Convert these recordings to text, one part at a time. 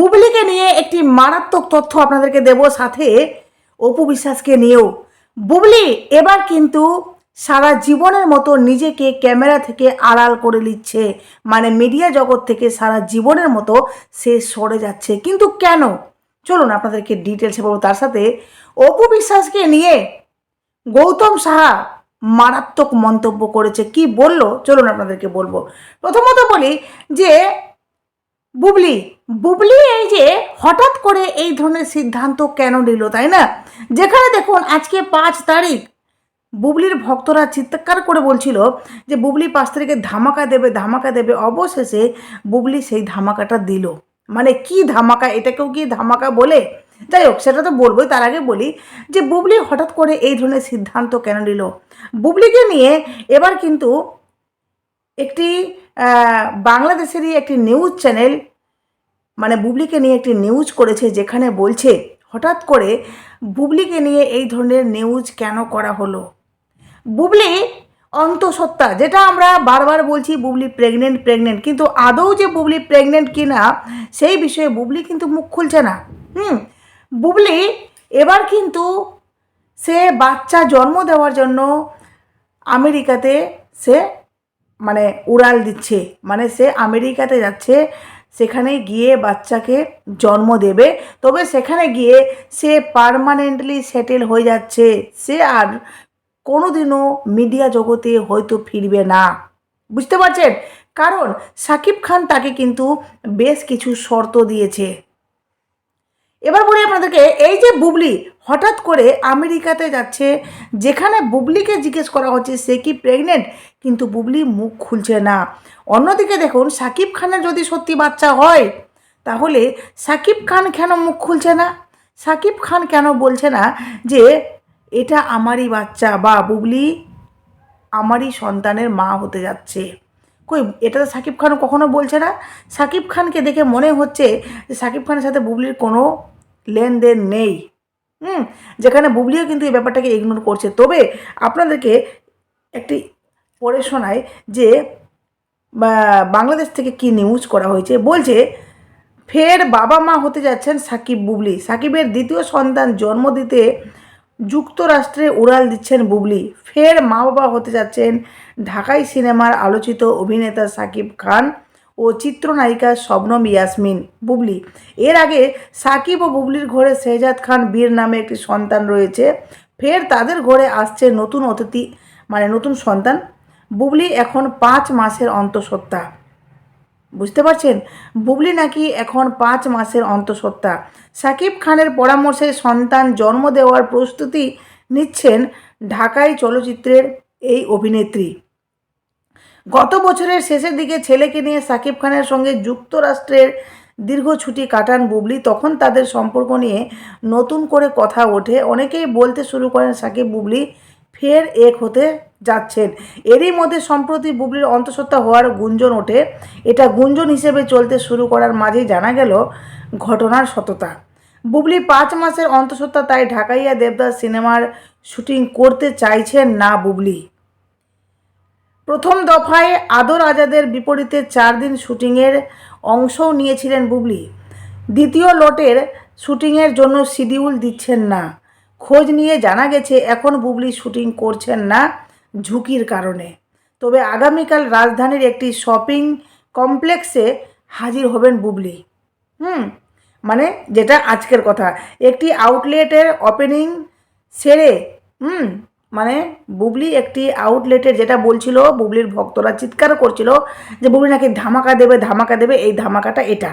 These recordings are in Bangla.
বুবলিকে নিয়ে একটি মারাত্মক তথ্য আপনাদেরকে দেব, সাথে অপু বিশ্বাসকে নিয়েও। বুবলি, এবার কিন্তু সারা জীবনের মতো নিজেকে ক্যামেরা থেকে আড়াল করে নিচ্ছে। মানে মিডিয়া জগৎ থেকে সারা জীবনের মতো সে সরে যাচ্ছে। কিন্তু কেন? চলুন আপনাদেরকে ডিটেলসে বলব। তার সাথে অপু বিশ্বাসকে নিয়ে গৌতম সাহা মারাত্মক মন্তব্য করেছে। কি বলল? চলুন আপনাদেরকে বলব। প্রথমত বলি যে বুবলি বুবলি এই যে হঠাৎ করে এই ধরনের সিদ্ধান্ত কেন নিল, তাই না? যেখানে দেখুন, আজকে পাঁচ তারিখ। বুবলির ভক্তরা চিৎকার করে বলছিল যে বুবলি পাঁচ তারিখে ধামাকা দেবে ধামাকা দেবে। অবশেষে বুবলি সেই ধামাকাটা দিল। মানে কি ধামাকা? এটাকেও কি ধামাকা বলে? যাই হোক, সেটা তো বলবোই, তার আগে বলি যে বুবলি হঠাৎ করে এই ধরনের সিদ্ধান্ত কেন নিল? বুবলিকে নিয়ে এবার কিন্তু একটি বাংলাদেশেরই একটি নিউজ চ্যানেল মানে বুবলিকে নিয়ে একটি নিউজ করেছে যেখানে বলছে, হঠাৎ করে বুবলিকে নিয়ে এই ধরনের নিউজ কেন করা হলো? বুবলি অন্তঃসত্ত্বা, যেটা আমরা বারবার বলছি বুবলি প্রেগনেন্ট প্রেগনেন্ট কিন্তু আদৌ যে বুবলি প্রেগনেন্ট কিনা, সেই বিষয়ে বুবলি কিন্তু মুখ খুলছে না। হুম, বুবলি এবার কিন্তু সে বাচ্চা জন্ম দেওয়ার জন্য আমেরিকাতে সে মানে উড়াল দিচ্ছে। মানে সে আমেরিকাতে যাচ্ছে, সেখানে গিয়ে বাচ্চাকে জন্ম দেবে। তবে সেখানে গিয়ে সে পারমানেন্টলি সেটেল হয়ে যাচ্ছে। সে আর কোনোদিনও মিডিয়া জগতে হয়তো ফিরবে না। বুঝতে পারছেন? কারণ সাকিব খান তাকে কিন্তু বেশ কিছু শর্ত দিয়েছে। এবার বলি আপনাদেরকে, এই যে বুবলি, হঠাৎ করে আমেরিকাতে যাচ্ছে, যেখানে বুবলিকে জিজ্ঞেস করা হচ্ছে সে কি প্রেগনেন্ট কিন্তু বুবলি মুখ খুলছে না। অন্যদিকে দেখুন, সাকিব খানের যদি সত্যি বাচ্চা হয়, তাহলে সাকিব খান কেন মুখ খুলছে না? সাকিব খান কেন বলছে না যে, এটা আমারই বাচ্চা বা বুবলি আমারই সন্তানের মা হতে যাচ্ছে কই, এটা তো সাকিব খানও কখনো বলছে না। সাকিব খানকে দেখে মনে হচ্ছে যে সাকিব খানের সাথে বুবলির কোনো লেনদেন নেই। হুম, যেখানে বুবলিও কিন্তু এই ব্যাপারটাকে ইগনোর করছে। তবে আপনাদেরকে একটি পড়ে শোনায় যে বাংলাদেশ থেকে কি নিউজ করা হয়েছে? বলছে, ফের বাবা মা হতে যাচ্ছেন সাকিব বুবলি। সাকিবের দ্বিতীয় সন্তান জন্ম দিতে যুক্তরাষ্ট্রে উড়াল দিচ্ছেন বুবলি। ফের মা বাবা হতে যাচ্ছেন ঢাকাই সিনেমার আলোচিত অভিনেতা সাকিব খান ও চিত্রনায়িকা শবনম ইয়াসমিন। বুবলি, এর আগে সাকিব ও বুবলির ঘরে শেহজাদ খান বীর নামে একটি সন্তান রয়েছে। ফের তাদের ঘরে আসছে নতুন অতিথি মানে নতুন সন্তান। বুবলি এখন পাঁচ মাসের অন্তঃসত্ত্বা। বুঝতে পারছেন? বুবলি নাকি এখন পাঁচ মাসের অন্তঃসত্ত্বা। সাকিব খানের পরামর্শে সন্তান জন্ম দেওয়ার প্রস্তুতি নিচ্ছেন ঢাকাই চলচ্চিত্রের এই অভিনেত্রী। গত বছরের শেষের দিকে ছেলেকে নিয়ে সাকিব খানের সঙ্গে যুক্তরাষ্ট্রের দীর্ঘ ছুটি কাটান বুবলি। তখন তাদের সম্পর্ক নিয়ে নতুন করে কথা ওঠে। অনেকেই বলতে শুরু করেন, সাকিব, বুবলি ফের এক হতে যাচ্ছেন। এরই মধ্যে সম্প্রতি বুবলির অন্তঃসত্ত্বা হওয়ার গুঞ্জন ওঠে। এটা গুঞ্জন হিসেবে চলতে শুরু করার মাঝেই জানা গেল ঘটনার সততা। বুবলি পাঁচ মাসের অন্তঃসত্ত্বা তাই ঢাকাইয়া দেবদাস সিনেমার শুটিং করতে চাইছেন না বুবলি। প্রথম দফায় আদর আজাদের বিপরীতে চার দিন শুটিংয়ের অংশও নিয়েছিলেন বুবলি। দ্বিতীয় লটের শুটিংয়ের জন্য শিডিউল দিচ্ছেন না। খোঁজ নিয়ে জানা গেছে, এখন বুবলি শুটিং করছেন না ঝুঁকির কারণে। তবে আগামীকাল রাজধানীর একটি শপিং কমপ্লেক্সে হাজির হবেন বুবলি। হুম মানে যেটা আজকের কথা। একটি আউটলেটের ওপেনিং সেরে, হুম মানে বুবলি একটি আউটলেটের যেটা বলছিল, বুবলির ভক্তরা চিৎকার করছিল যে বুবলি নাকি ধামাকা দেবে ধামাকা দেবে, এই ধামাকাটা এটা।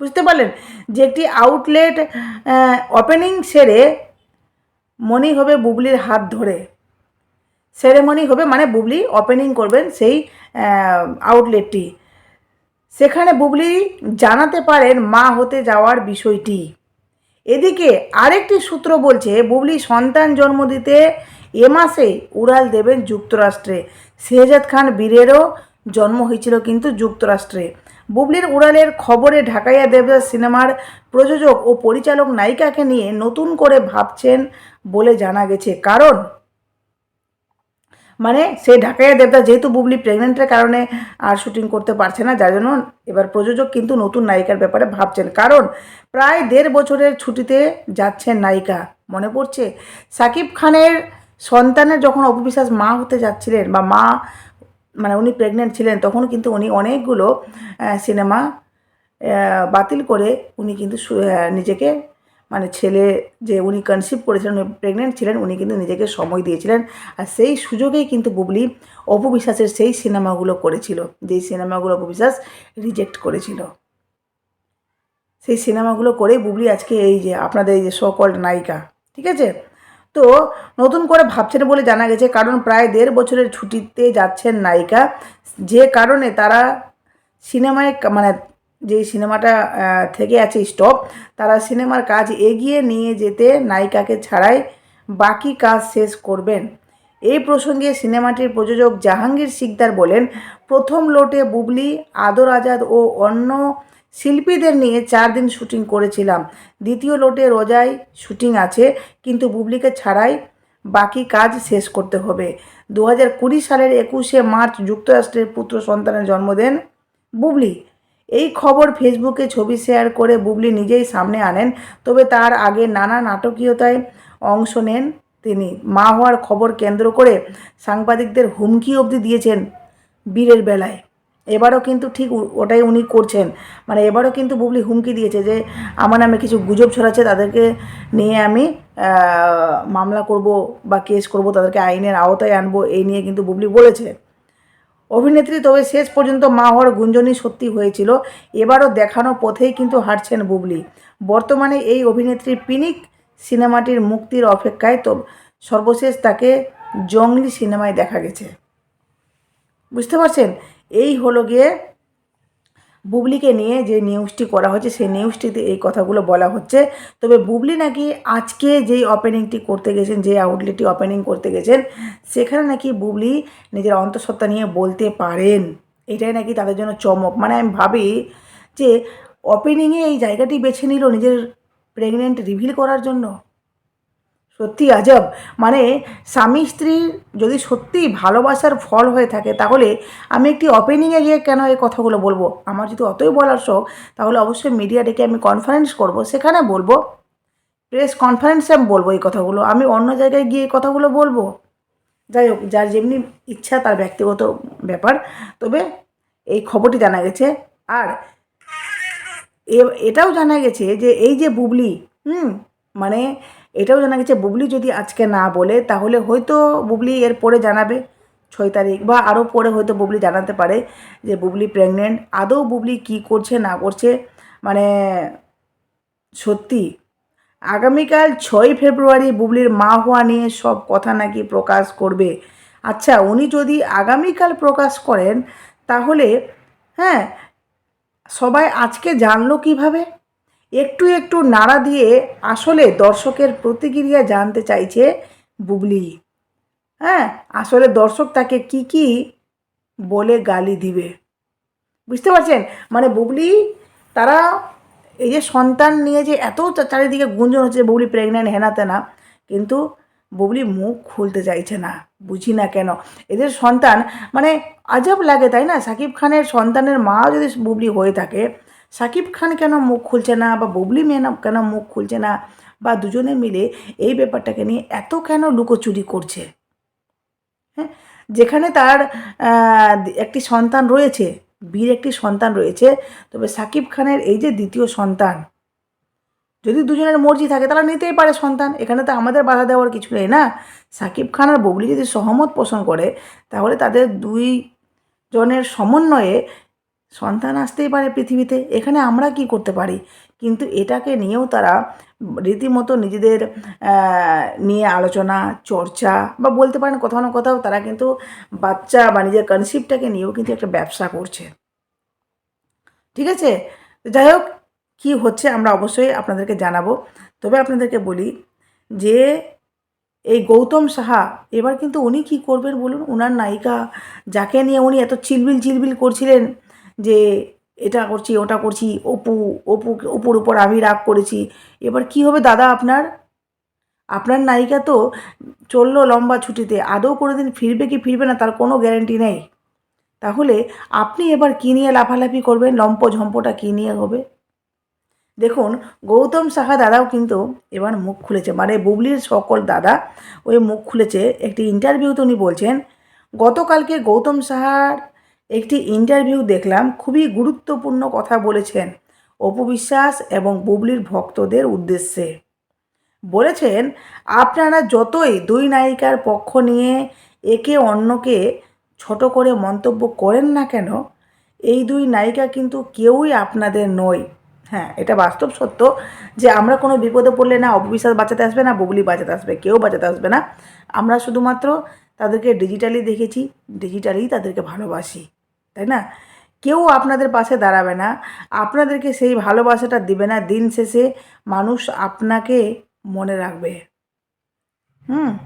বুঝতে পারলেন? যে একটি আউটলেট ওপেনিং সেরে মনি হবে বুবলির হাত ধরে। সেরেমনি হবে মানে বুবলি ওপেনিং করবেন সেই আউটলেটটি সেখানে বুবলি জানাতে পারেন মা হতে যাওয়ার বিষয়টি। এদিকে আরেকটি সূত্র বলছে, বুবলি সন্তান জন্ম দিতে এ মাসে উড়াল দেবেন যুক্তরাষ্ট্রে। শেহজাদ খান বীরেরও জন্ম হয়েছিল কিন্তু যুক্তরাষ্ট্রে। বুবলির উড়ালের খবরে ঢাকাইয়া দেবদাস সিনেমার প্রযোজক ও পরিচালক নায়িকাকে নিয়ে নতুন করে ভাবছেন বলে জানা গেছে। কারণ? মানে সেই ঢাকাইয়া দেবদা যেহেতু বুবলি প্রেগনেন্টের কারণে আর শুটিং করতে পারছে না, যার জন্য এবার প্রযোজক কিন্তু নতুন নায়িকার ব্যাপারে ভাবছেন। কারণ? প্রায় দেড় বছরের ছুটিতে যাচ্ছেন নায়িকা। মনে পড়ছে? সাকিব খানের সন্তানের যখন অপবিশ্বাস মা হতে যাচ্ছিলেন বা মা মানে উনি প্রেগনেন্ট ছিলেন, তখন কিন্তু উনি অনেকগুলো সিনেমা বাতিল করে উনি কিন্তু নিজেকে মানে ছেলে যে উনি কনসিভ করেছিলেন, উনি প্রেগনেন্ট ছিলেন, উনি কিন্তু নিজেকে সময় দিয়েছিলেন। আর সেই সুযোগেই কিন্তু বুবলি অপবিশ্বাসের সেই সিনেমাগুলো করেছিল, যেই সিনেমাগুলো অপবিশ্বাস রিজেক্ট করেছিল। সেই সিনেমাগুলো করেই বুবলি আজকে এই যে আপনাদের এই যে সকল নায়িকা, ঠিক আছে? তো নতুন করে ভাবছেন বলে জানা গেছে, কারণ প্রায় দেড় বছরের ছুটিতে যাচ্ছেন নায়িকা। যে কারণে তারা সিনেমায় মানে যে সিনেমাটা থেকে আছে স্টপ, তারা সিনেমার কাজ এগিয়ে নিয়ে যেতে নায়িকাকে ছাড়াই বাকি কাজ শেষ করবেন। এই প্রসঙ্গে সিনেমাটির প্রযোজক জাহাঙ্গীর সিকদার বলেন, প্রথম লোটে বুবলি, আদর আজাদ ও অন্য শিল্পীদের নিয়ে চার দিন শুটিং করেছিলাম। দ্বিতীয় লোটে রোজায় শুটিং আছে, কিন্তু বুবলিকে ছাড়াই বাকি কাজ শেষ করতে হবে। দু হাজার কুড়ি সালের একুশে মার্চ যুক্তরাষ্ট্রের পুত্র সন্তানের জন্ম দেন বুবলি, এই খবর ফেসবুকে ছবি শেয়ার করে বুবলি নিজেই সামনে আনেন, তবে তার আগে নানা নাটকীয়তায় অংশ নেন তিনি। মা হওয়ার খবর কেন্দ্র করে সাংবাদিকদের হুমকি অবধি দিয়েছেন বীরের বেলায়। এবারও কিন্তু ঠিক ওটাই উনি করছেন। মানে এবারও কিন্তু বুবলি হুমকি দিয়েছে যে, আমার নামে কিছু গুজব ছড়াচ্ছে, তাদেরকে নিয়ে আমি মামলা করব বা কেস করব, তাদেরকে আইনের আওতায় আনব, এই নিয়ে কিন্তু বুবলি বলেছে। অভিনেত্রী, তবে শেষ পর্যন্ত মা হওয়ার গুঞ্জনই সত্যি হয়েছিল। এবারও দেখানো পথেই কিন্তু হাঁটছেন বুবলি। বর্তমানে এই অভিনেত্রী পিনিক সিনেমাটির মুক্তির অপেক্ষায়, তো সর্বশেষ তাকে জংলি সিনেমায় দেখা গেছে। বুঝতে পারছেন? এই হলো গিয়ে বুবলিকে নিয়ে যে নিউজটি করা হচ্ছে, সেই নিউজটিতে এই কথাগুলো বলা হচ্ছে। তবে বুবলি নাকি আজকে যেই ওপেনিংটি করতে গেছেন যে আউটলেটটি ওপেনিং করতে গেছেন, সেখানে নাকি বুবলি নিজের অন্তঃসত্ত্বা নিয়ে বলতে পারেন। এটাই নাকি তাদের জন্য চমক। মানে আমি ভাবি যে ওপেনিংয়ে এই জায়গাটি বেছে নিল নিজের প্রেগনেন্ট রিভিল করার জন্য। সত্যি আজব। মানে স্বামী স্ত্রীর যদি সত্যিই ভালোবাসার ফল হয়ে থাকে, তাহলে আমি একটি ওপেনিংয়ে গিয়ে কেন এই কথাগুলো বলব? আমার যদি অতই বলার শখ তাহলে অবশ্যই মিডিয়া ডেকে আমি কনফারেন্স করব। সেখানে বলব প্রেস কনফারেন্সে আমি বলব এই কথাগুলো। আমি অন্য জায়গায় গিয়ে এই কথাগুলো বলব। যাই হোক, যার যেমনি ইচ্ছা তার ব্যক্তিগত ব্যাপার। তবে এই খবরটি জানা গেছে। আর এটাও জানা গেছে যে এই যে বুবলি, হুম মানে এটাও জানা গেছে, বুবলি যদি আজকে না বলে, তাহলে হয়তো বুবলি এর পরে জানাবে, ছয় তারিখ বা আরও পরে হয়তো বুবলি জানাতে পারে যে বুবলি প্রেগনেন্ট আদৌ বুবলি কি করছে, না করছে মানে সত্যি, আগামীকাল ছয় ফেব্রুয়ারি বুবলির মা হওয়া নিয়ে সব কথা নাকি প্রকাশ করবে। আচ্ছা উনি যদি আগামীকাল প্রকাশ করেন, তাহলে হ্যাঁ সবাই আজকে জানলো কীভাবে? একটু একটু নাড়া দিয়ে আসলে দর্শকের প্রতিক্রিয়া জানতে চাইছে বুবলি। হ্যাঁ আসলে দর্শক তাকে কি কি বলে গালি দিবে। বুঝতে পারছেন? মানে বুবলি তারা এই যে সন্তান নিয়ে যে এত চারিদিকে গুঞ্জন হচ্ছে বুবলি প্রেগনেন্ট হেনাতে না। কিন্তু বুবলি মুখ খুলতে চাইছে না, বুঝি না কেন। এদের সন্তান মানে আজব লাগে, তাই না? সাকিব খানের সন্তানের মা যদি বুবলি হয়ে থাকে সাকিব খান কেন মুখ খুলছে না বা ববলি মেয়ে কেন মুখ খুলছে না বা দুজনে মিলে এই ব্যাপারটাকে নিয়ে এত কেন লুকোচুরি করছে? হ্যাঁ যেখানে তার একটি সন্তান রয়েছে, বীর একটি সন্তান রয়েছে, তবে সাকিব খানের এই যে দ্বিতীয় সন্তান, যদি দুজনের মর্জি থাকে তারা নিতেই পারে সন্তান, এখানে তো আমাদের বাধা দেওয়ার কিছু নেই না? সাকিব খান আর বুবলি যদি সহমত পোষণ করে, তাহলে তাদের দুই জনের সমন্বয়ে সন্তান আসতেই পারে পৃথিবীতে, এখানে আমরা কি করতে পারি? কিন্তু এটাকে নিয়েও তারা রীতিমতো নিজেদের নিয়ে আলোচনা, চর্চা বা বলতে পারেন কোথাও না কোথাও তারা কিন্তু বাচ্চা বা নিজের কনসিপ্টটাকে নিয়েও কিন্তু একটা ব্যবসা করছে। ঠিক আছে? যাই হোক, কী হচ্ছে আমরা অবশ্যই আপনাদেরকে জানাব। তবে আপনাদেরকে বলি যে এই গৌতম সাহা, এবার কিন্তু উনি কি করবেন বলুন? ওনার নায়িকা, যাকে নিয়ে উনি এত চিলবিল চিলবিল করছিলেন যে এটা করছি, ওটা করছি, অপু অপু, অপুর উপর আমি রাগ করেছি। এবার কি হবে দাদা আপনার? আপনার নায়িকা তো চলল লম্বা ছুটিতে, আদৌ কোনো দিন ফিরবে কি ফিরবে না তার কোনো গ্যারেন্টি নেই। তাহলে আপনি এবার কী নিয়ে লাফালাফি করবেন? লম্প ঝম্পটা কী নিয়ে হবে? দেখুন, গৌতম সাহা দাদাও কিন্তু এবার মুখ খুলেছে। মানে বুবলির সকল দাদা ওই মুখ খুলেছে। একটি ইন্টারভিউতে উনি বলছেন, গতকালকে গৌতম সাহার একটি ইন্টারভিউ দেখলাম, খুবই গুরুত্বপূর্ণ কথা বলেছেন অপু বিশ্বাস এবং বুবলির ভক্তদের উদ্দেশ্যে। বলেছেন, আপনারা যতই দুই নায়িকার পক্ষ নিয়ে একে অন্যকে ছোট করে মন্তব্য করেন না কেন, এই দুই নায়িকা কিন্তু কেউই আপনাদের নয়। হ্যাঁ এটা বাস্তব সত্য যে আমরা কোনো বিপদে পড়লে না অপবিশ্বাস বাঁচাতে আসবে, না বুবলি বাঁচাতে আসবে, কেউ বাঁচাতে আসবে না। আমরা শুধুমাত্র তাদেরকে ডিজিটালি দেখেছি ডিজিটালি তাদেরকে ভালোবাসি। তাই না? কেউ আপনাদের পাশে দাঁড়াবে না। আপনাদেরকে সেই ভালোবাসাটা দিবে না। দিন শেষে মানুষ আপনাকে মনে রাখবে। হুম?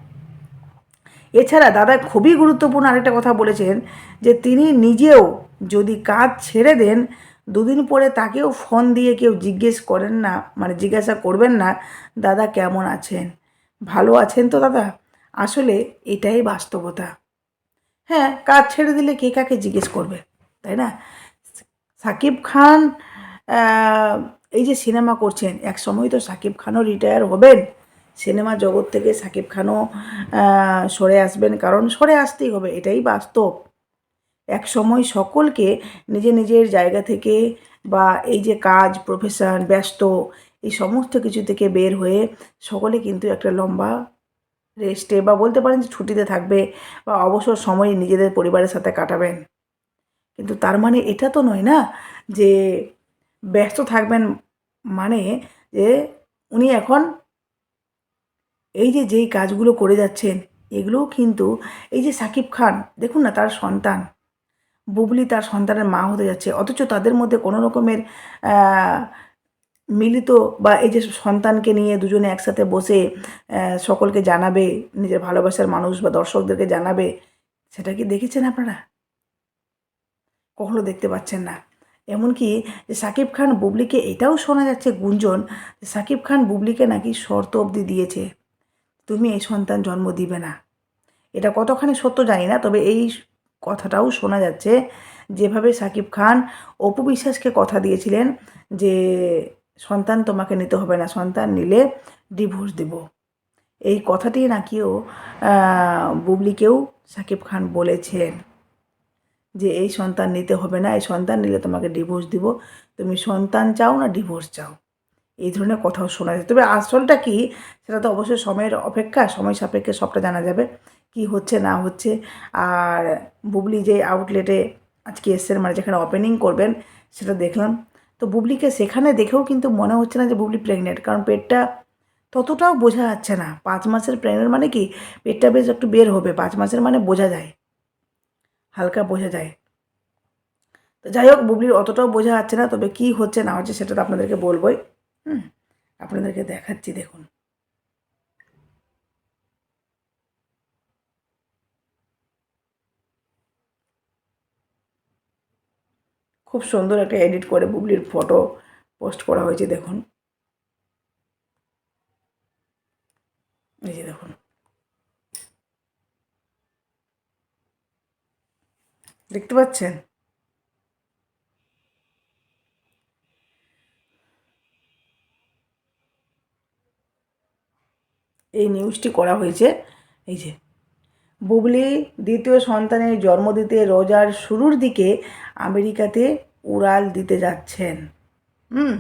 এছাড়া দাদা খুবই গুরুত্বপূর্ণ আরেকটা কথা বলেছেন যে, তিনি নিজেও যদি কাজ ছেড়ে দেন, দুদিন পরে তাকেও ফোন দিয়ে কেউ জিজ্ঞেস করেন না মানে জিজ্ঞাসা করবেন না, দাদা কেমন আছেন? ভালো আছেন তো দাদা? আসলে এটাই বাস্তবতা। হ্যাঁ কাজ ছেড়ে দিলে কে কাকে জিজ্ঞেস করবে, তাই না? সাকিব খান এই যে সিনেমা করছেন, এক সময় তো সাকিব খানও রিটায়ার হবেন। সিনেমা জগৎ থেকে সাকিব খানও সরে আসবেন, কারণ সরে আসতেই হবে, এটাই বাস্তব। এক সময় সকলকে নিজের নিজের জায়গা থেকে বা এই যে কাজ প্রফেশন ব্যস্ত, এই সমস্ত কিছু থেকে বের হয়ে সকলে কিন্তু একটা লম্বা রেস্টে বা বলতে পারেন যে ছুটিতে থাকবে বা অবসর সময়ে নিজেদের পরিবারের সাথে কাটাবেন। কিন্তু তার মানে এটা তো নয় না যে ব্যস্ত থাকবেন মানে যে উনি এখন এই যে যেই কাজগুলো করে যাচ্ছেন, এগুলোও কিন্তু এই যে সাকিব খান, দেখুন না তার সন্তান। বুবলি তার সন্তানের মা হতে যাচ্ছে, অথচ তাদের মধ্যে কোনো রকমের মিলিত বা এই যে সন্তানকে নিয়ে দুজনে একসাথে বসে সকলকে জানাবে, নিজের ভালোবাসার মানুষ বা দর্শকদেরকে জানাবে, সেটা কি দেখেছেন আপনারা? কখনো দেখতে পাচ্ছেন না। এমনকি সাকিব খান বুবলিকে এটাও শোনা যাচ্ছে গুঞ্জন সাকিব খান বুবলিকে নাকি শর্ত অবধি দিয়েছে, তুমি এই সন্তান জন্ম দিবে না। এটা কতখানি সত্য জানি না, তবে এই কথাটাও শোনা যাচ্ছে। যেভাবে সাকিব খান অপু বিশ্বাসকে কথা দিয়েছিলেন যে সন্তান তোমাকে নিতে হবে না, সন্তান নিলে ডিভোর্স দেব। এই কথাটি নাকিও বুবলিকেও সাকিব খান বলেছেন যে এই সন্তান নিতে হবে না, এই সন্তান নিলে তোমাকে ডিভোর্স দিব। তুমি সন্তান চাও না ডিভোর্স চাও? এই ধরনের কথাও শোনা যায়। তবে আসলটা কি সেটা তো অবশ্যই সময়ের অপেক্ষা, সময় সাপেক্ষে সবটা জানা যাবে, কি হচ্ছে, না হচ্ছে। আর বুবলি যে আউটলেটে আজকে এসছেন মানে যেখানে ওপেনিং করবেন, সেটা দেখলাম। তো বুবলিকে সেখানে দেখেও কিন্তু মনে হচ্ছে না যে বুবলি প্রেগনেন্ট কারণ পেটটা ততটাও বোঝা যাচ্ছে না। পাঁচ মাসের প্রেগনেন্ট মানে কি? পেটটা বেশ একটু বের হবে, পাঁচ মাসের মানে বোঝা যায়, হালকা বোঝা যায়। তো যাই হোক, বুবলির অতটাও বোঝা যাচ্ছে না, তবে কি হচ্ছে না হচ্ছে সেটা তো আপনাদেরকে বলবোই। হুম, আপনাদেরকে দেখাচ্ছি, দেখুন। খুব সুন্দর একটা এডিট করে বুবলির ফটো পোস্ট করা হয়েছে, দেখুন। এই যে দেখুন। দেখতে পাচ্ছেন? এই নিউজটি করা হয়েছে, এই যে। বুবলি দ্বিতীয় সন্তানের জন্ম দিতে রোজার শুরুর দিকে আমেরিকাতে উড়াল দিতে যাচ্ছেন। হুম,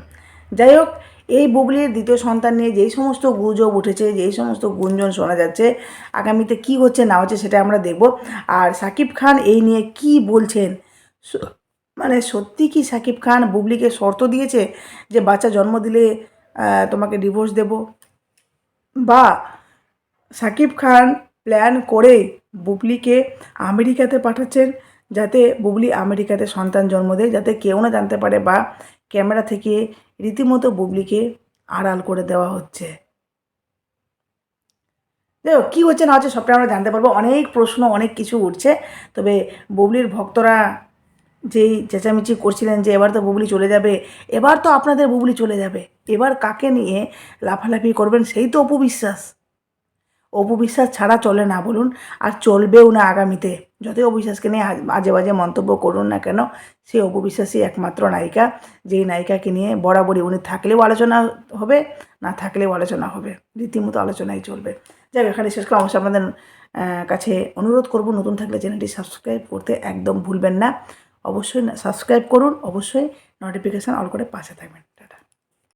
যাই হোক, এই বুবলির দ্বিতীয় সন্তান নিয়ে যেই সমস্ত গুজব উঠেছে, যেই সমস্ত গুঞ্জন শোনা যাচ্ছে, আগামীতে কি হচ্ছে না হচ্ছে সেটা আমরা দেখব। আর সাকিব খান এই নিয়ে কি বলছেন? মানে সত্যি কি সাকিব খান বুবলিকে শর্ত দিয়েছে যে বাচ্চা জন্ম দিলে তোমাকে ডিভোর্স দেব? বা সাকিব খান প্ল্যান করে বুবলিকে আমেরিকাতে পাঠাচ্ছেন যাতে বুবলি আমেরিকাতে সন্তান জন্ম দেয়, যাতে কেউ না জানতে পারে বা ক্যামেরা থেকে রীতিমতো বুবলিকে আড়াল করে দেওয়া হচ্ছে। দেখো, কী হচ্ছে না হচ্ছে সবটা আমরা জানতে পারব। অনেক প্রশ্ন, অনেক কিছু উঠছে। তবে বুবলির ভক্তরা যেই চেঁচামেচি করছিলেন যে এবার তো বুবলি চলে যাবে, এবার তো আপনাদের বুবলি চলে যাবে, এবার কাকে নিয়ে লাফালাফি করবেন সেই তো অপবিশ্বাস। অপু বিশ্বাস ছাড়া চলে না বলুন, আর চলবেও না আগামীতে। যতই অপু বিশ্বাসকে নিয়ে আজ- বাজে মন্তব্য করুন না কেন সেই অপু বিশ্বাসই একমাত্র নায়িকা। যেই নায়িকাকে নিয়ে বরাবরই উনি থাকলেও আলোচনা হবে, না থাকলেও আলোচনা হবে। রীতিমতো আলোচনাই চলবে। যাই এখানে শেষ করে অবশ্যই আপনাদের কাছে অনুরোধ করব, নতুন থাকলে চ্যানেলটি সাবস্ক্রাইব করতে একদম ভুলবেন না। অবশ্যই সাবস্ক্রাইব করুন, অবশ্যই নোটিফিকেশান অল করে পাশে থাকবেন।